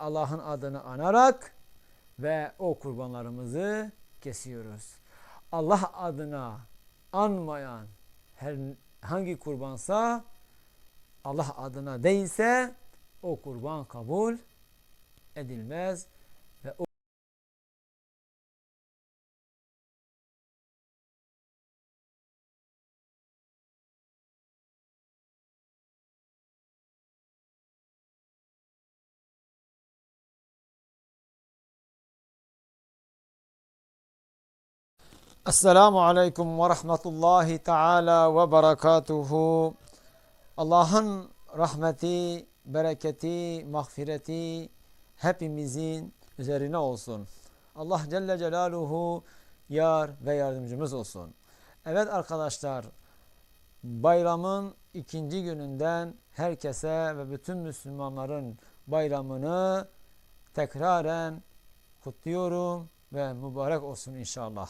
Allah'ın adını anarak ve o kurbanlarımızı kesiyoruz. Allah adına anmayan her hangi kurbansa Allah adına değilse o kurban kabul edilmez Esselamu Aleyküm ve Rahmetullahi Teala ve Berekatuhu. Allah'ın rahmeti, bereketi, mağfireti hepimizin üzerine olsun. Allah Celle Celaluhu yar ve yardımcımız olsun. Evet arkadaşlar, bayramın ikinci gününden herkese ve bütün Müslümanların bayramını tekraren kutluyorum ve mübarek olsun inşallah.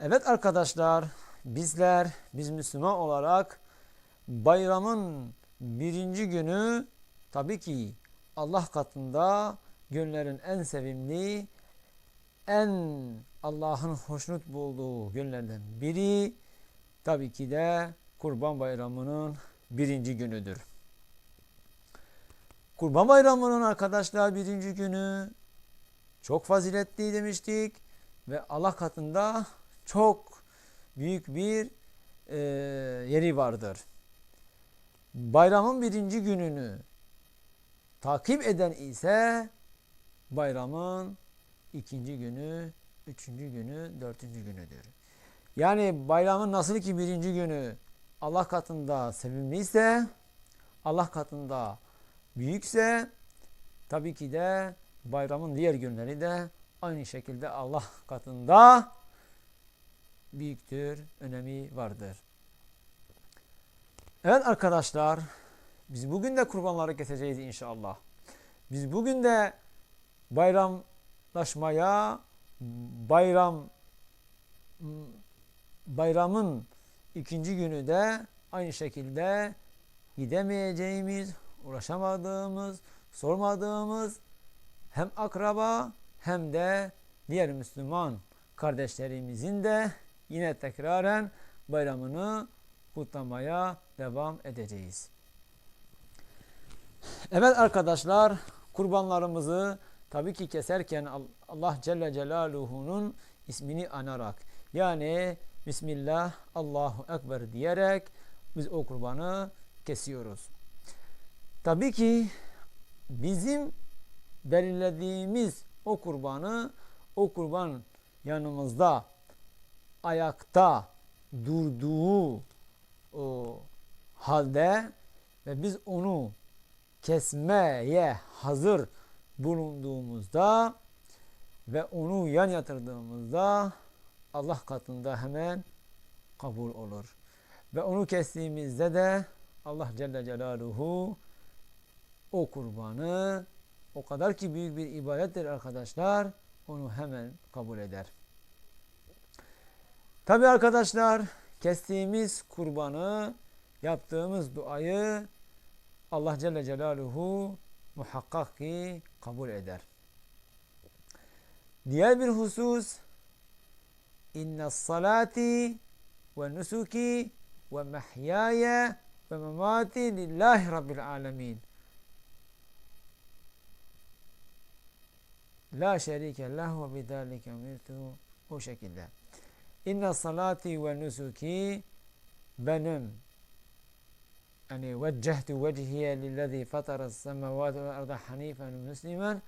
Evet arkadaşlar bizler biz Müslüman olarak bayramın birinci günü tabii ki Allah katında günlerin en sevimli en Allah'ın hoşnut bulduğu günlerden biri tabii ki de Kurban Bayramı'nın birinci günüdür. Kurban Bayramı'nın arkadaşlar birinci günü çok faziletli demiştik ve Allah katında çok büyük bir e, yeri vardır. Bayramın birinci gününü takip eden ise bayramın ikinci günü, üçüncü günü, dördüncü günüdür. Yani bayramın nasıl ki birinci günü Allah katında sevimliyse, Allah katında büyükse, tabii ki de bayramın diğer günleri de aynı şekilde Allah katında büyüktür, önemi vardır. Evet arkadaşlar, biz bugün de kurbanları keseceğiz inşallah. Biz bugün de bayramlaşmaya, bayram bayramın ikinci günü de aynı şekilde gidemeyeceğimiz, uğraşamadığımız, sormadığımız hem akraba hem de diğer Müslüman kardeşlerimizin de yine tekraren bayramını kutlamaya devam edeceğiz. Evet arkadaşlar kurbanlarımızı tabii ki keserken Allah Celle Celaluhu'nun ismini anarak yani Bismillah Allahu Ekber diyerek biz o kurbanı kesiyoruz. Tabii ki bizim belirlediğimiz o kurbanı o kurban yanımızda ayakta durduğu o halde ve biz onu kesmeye hazır bulunduğumuzda ve onu yan yatırdığımızda Allah katında hemen kabul olur. Ve onu kestiğimizde de Allah Celle Celaluhu o kurbanı o kadar ki büyük bir ibadettir arkadaşlar onu hemen kabul eder. Tabi arkadaşlar kestiğimiz kurbanı yaptığımız duayı Allah Celle Celaluhu muhakkak ki kabul eder. Diğer bir husus inna salati ve nusuki ve mehyaya ve memati lillahi rabbil alemin. La şerike lahu ve bidalike umirtu o şekilde. İnne salati ve nusuki benim yani veccehtu vecihiye lillezî fatara semavati ve arda hanifen müslimen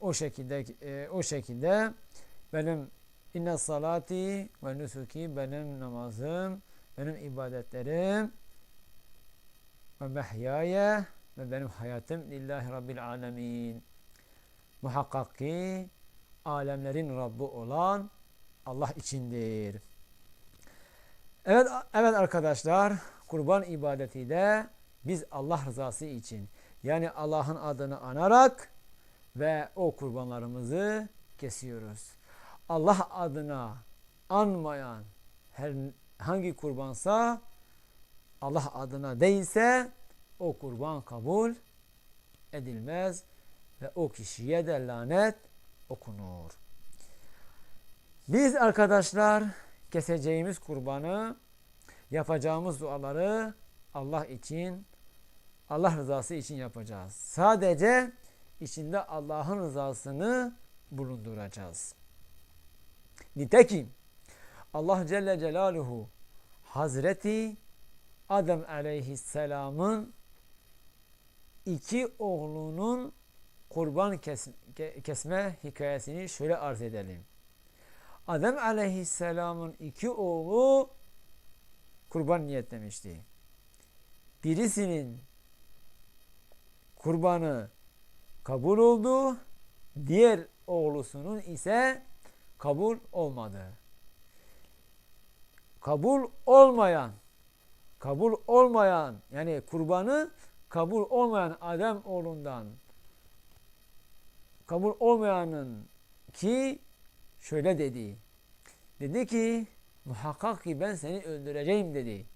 o şekilde e, o şekilde benim inne salati ve nusuki benim namazım benim ibadetlerim ve mehyaya ve benim hayatım lillahi rabbil alemin muhakkak ki alemlerin Rabbi olan Allah içindir. Evet, evet arkadaşlar kurban ibadeti de biz Allah rızası için yani Allah'ın adını anarak ve o kurbanlarımızı kesiyoruz. Allah adına anmayan her hangi kurbansa Allah adına değilse o kurban kabul edilmez ve o kişiye de lanet okunur. Biz arkadaşlar keseceğimiz kurbanı, yapacağımız duaları Allah için, Allah rızası için yapacağız. Sadece içinde Allah'ın rızasını bulunduracağız. Nitekim Allah Celle Celaluhu Hazreti Adem Aleyhisselam'ın iki oğlunun kurban kesme hikayesini şöyle arz edelim. Adem Aleyhisselam'ın iki oğlu kurban niyetlemişti. Birisinin kurbanı kabul oldu, diğer oğlusunun ise kabul olmadı. Kabul olmayan, kabul olmayan yani kurbanı kabul olmayan Adem oğlundan kabul olmayanın ki şöyle dedi. Dedi ki muhakkak ki ben seni öldüreceğim dedi.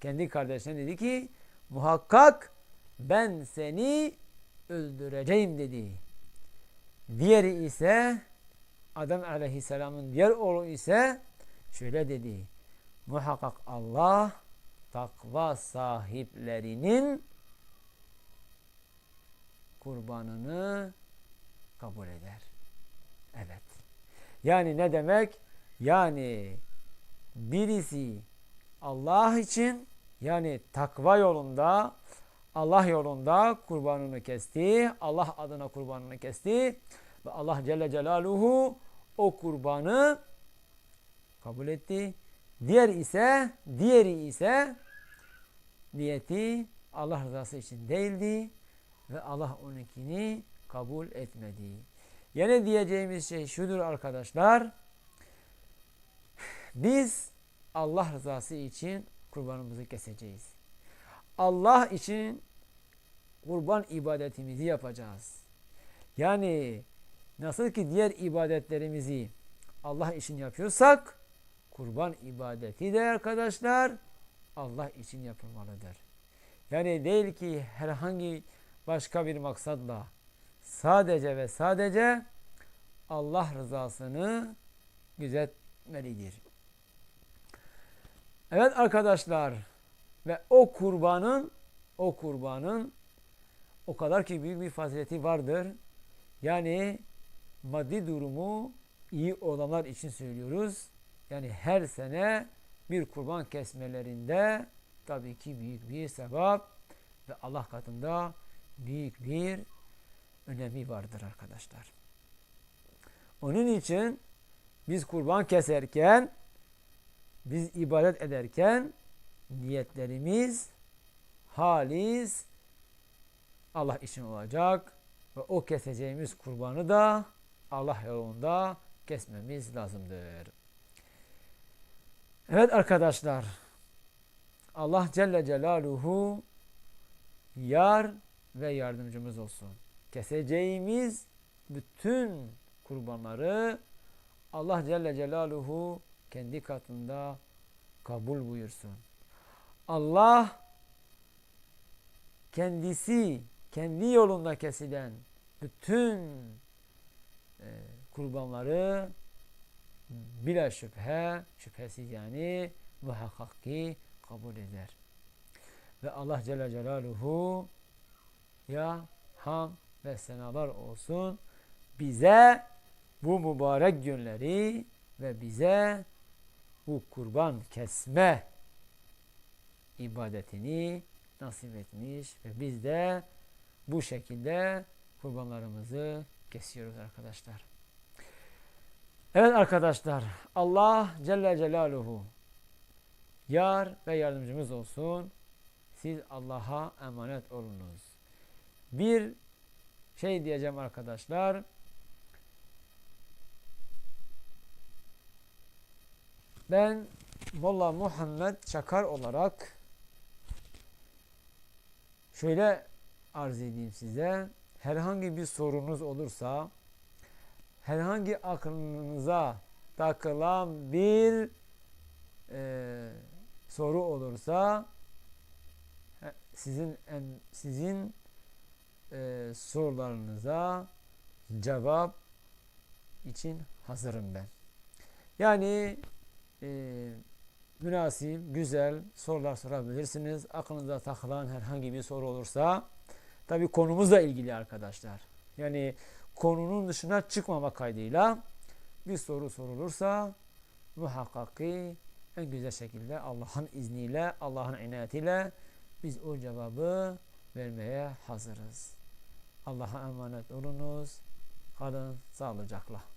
Kendi kardeşine dedi ki muhakkak ben seni öldüreceğim dedi. Diğeri ise Adem aleyhisselamın diğer oğlu ise şöyle dedi. Muhakkak Allah takva sahiplerinin kurbanını kabul eder. Evet. Yani ne demek? Yani birisi Allah için yani takva yolunda Allah yolunda kurbanını kesti. Allah adına kurbanını kesti. Ve Allah Celle Celaluhu o kurbanı kabul etti. Diğer ise diğeri ise niyeti Allah rızası için değildi ve Allah onunkini kabul etmedi. Yine diyeceğimiz şey şudur arkadaşlar. Biz Allah rızası için kurbanımızı keseceğiz. Allah için kurban ibadetimizi yapacağız. Yani nasıl ki diğer ibadetlerimizi Allah için yapıyorsak kurban ibadeti de arkadaşlar Allah için yapılmalıdır. Yani değil ki herhangi başka bir maksatla sadece ve sadece Allah rızasını gözetmelidir. Evet arkadaşlar ve o kurbanın o kurbanın o kadar ki büyük bir fazileti vardır. Yani maddi durumu iyi olanlar için söylüyoruz. Yani her sene bir kurban kesmelerinde tabii ki büyük bir sevap ve Allah katında büyük bir önemi vardır arkadaşlar. Onun için biz kurban keserken, biz ibadet ederken niyetlerimiz halis Allah için olacak ve o keseceğimiz kurbanı da Allah yolunda kesmemiz lazımdır. Evet arkadaşlar Allah Celle Celaluhu yar ve yardımcımız olsun. Keseceğimiz bütün kurbanları Allah Celle Celaluhu kendi katında kabul buyursun. Allah kendisi kendi yolunda kesilen bütün e, kurbanları bila şüphe, şüphesiz yani muhakkak ki kabul eder. Ve Allah Celle Celaluhu ya ham ve senalar olsun bize bu mübarek günleri ve bize bu kurban kesme ibadetini nasip etmiş ve biz de bu şekilde kurbanlarımızı kesiyoruz arkadaşlar. Evet arkadaşlar Allah Celle Celaluhu yar ve yardımcımız olsun. Siz Allah'a emanet olunuz. Bir şey diyeceğim arkadaşlar. Ben Molla Muhammed Çakar olarak şöyle arz edeyim size. Herhangi bir sorunuz olursa herhangi aklınıza takılan bir e, soru olursa sizin sizin e, e, sorularınıza cevap için hazırım ben. Yani e, münasip, güzel sorular sorabilirsiniz. Aklınıza takılan herhangi bir soru olursa tabi konumuzla ilgili arkadaşlar. Yani konunun dışına çıkmama kaydıyla bir soru sorulursa muhakkak ki en güzel şekilde Allah'ın izniyle, Allah'ın inayetiyle biz o cevabı vermeye hazırız. Allah'a emanet olunuz. Kalın sağlıcakla.